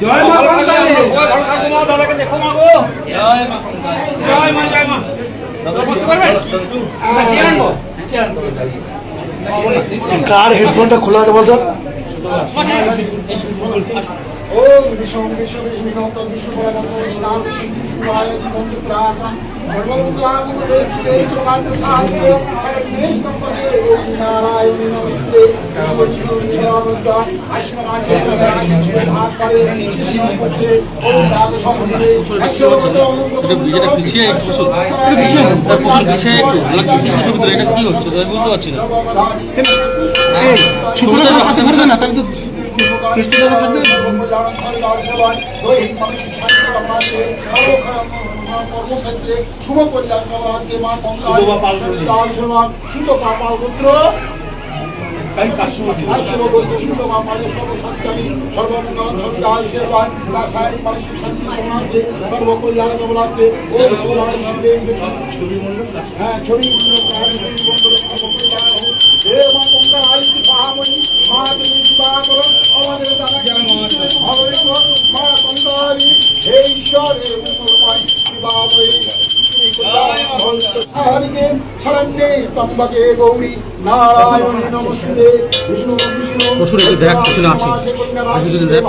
জয় মা কঙ্কালী সবাই ভালো থাকব মা দাদাকে দেখো মা গো জয় মা কঙ্কালী জয় মা জয় মা। দাদা বুঝতে পারবেন চেয়ার আনব চেয়ার আনব? কার হেডফোনটা খোলা আছে বলতো ওম বিশ্বম বিশ্ব বিষ্ণু বিষ্ণু পরানন্দ নাম বিষ্ণু বিষ্ণুয়ায় জীবন্ত দম্পতে এটা পিছিয়ে একটু পিছিয়ে পিছিয়ে একটু অসুবিধা এটা কি হচ্ছে বুঝতে পারছি না সুপ্রিয় না তাহলে তো কর্মক্ষেত্রে শুভ কল্যাণ করাতে মা সুতপা পাল করে দিন। সুতপা পাল পুত্র হ্যাঁ ছবি আমাদের দাদাকে ভালো রেখো মা কঙ্কালী হে ঈশ্বরের মঙ্গলময় শিবাময়ী হরিকে শরণ্যে তম্বকে গৌরী নারায়ণ নমস্তে বিষ্ণু বিষ্ণু বসুন, একটু দেখ, পিছনে আছে। একটু দেখ।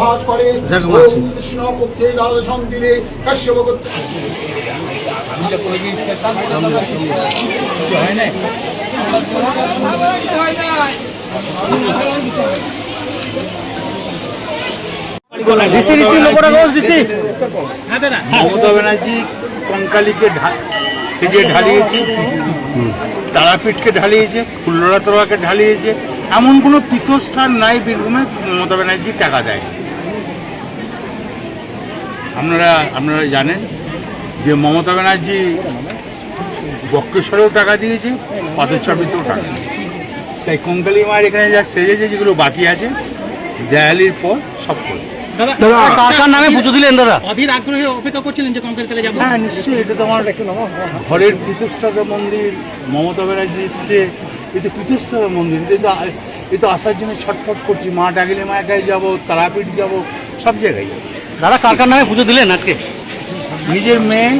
দেখ, আমার আছে। কৃষ্ণ পক্ষে লাল সন্দিরে কাশ্যপ গোত্র ডিসি ডিসি লোকরা রোজ ডিসি মমতা ব্যানার্জি কঙ্কালীকে ঢা- সেজে ঢালিয়েছে, তারাপীঠকে ঢালিয়েছে ফুল্লরা তলাকে ঢালিয়েছে। এমন কোনো পীঠস্থান নাই বীরভূমে, মমতা ব্যানার্জি টাকা দেয়। আপনারা আপনারা জানেন যে মমতা ব্যানার্জি বক্রেশ্বরেও টাকা দিয়েছে পাথরছবিতেও টাকা তাই কঙ্কালী মায়ের এখানে যা সেজেছে, যেগুলো বাকি আছে, দেয়ালির পর সব করে। দাদা কার কার নামে পুজো দিলেন দাদা? অধীর আগ্রহে অপেক্ষা করছিলেন যে কঙ্কালী তালে যাব। হ্যাঁ নিশ্চয়ই এটা তো আমার ঘরের পীঠস্থাপা মন্দির মমতা ব্যানার্জি এসছে। এটা পীঠস্থাপা মন্দির এটা তো এ তো আসার জন্য ছটফট করছি। মা ডাকিলে মায়ের কাছে যাব তারাপীঠ যাব সব জায়গায় যাব। দাদা কার কার নামে পুজো দিলেন আজকে? নিজের মেয়ে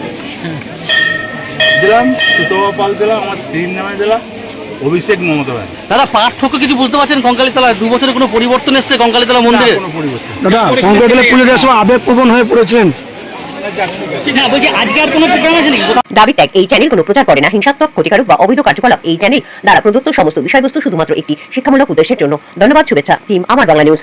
দিলাম সুতবা পাল দিলাম আমার স্ত্রীর নামে দিলাম। অভিষেক মমতা ব্যানার্জি। দাদা পার্থক্য কিছু বুঝতে পারছেন? কঙ্কালী তলায় দু বছরে কোনো পরিবর্তন এসছে? কঙ্কালী তলা মন্দিরে কোনো পরিবর্তন দাদা কংক্রিটের পুজোটার সময় আবেগপ্রবণ হয়ে পড়েছেন আজকে আর কোনো প্রোগ্রাম আছে নাকি দাবি ত্যাগ এই চ্যানেল কোনো প্রচার করে না। হিংসাত্মক ক্ষতিকারক বা অবৈধ কার্যকলাপ এই চ্যানেল দ্বারা প্রদত্ত সমস্ত বিষয়বস্তু শুধুমাত্র একটি শিক্ষামূলক উদ্দেশ্যের জন্য। ধন্যবাদ শুভেচ্ছা টিম আমার বাংলা নিউজ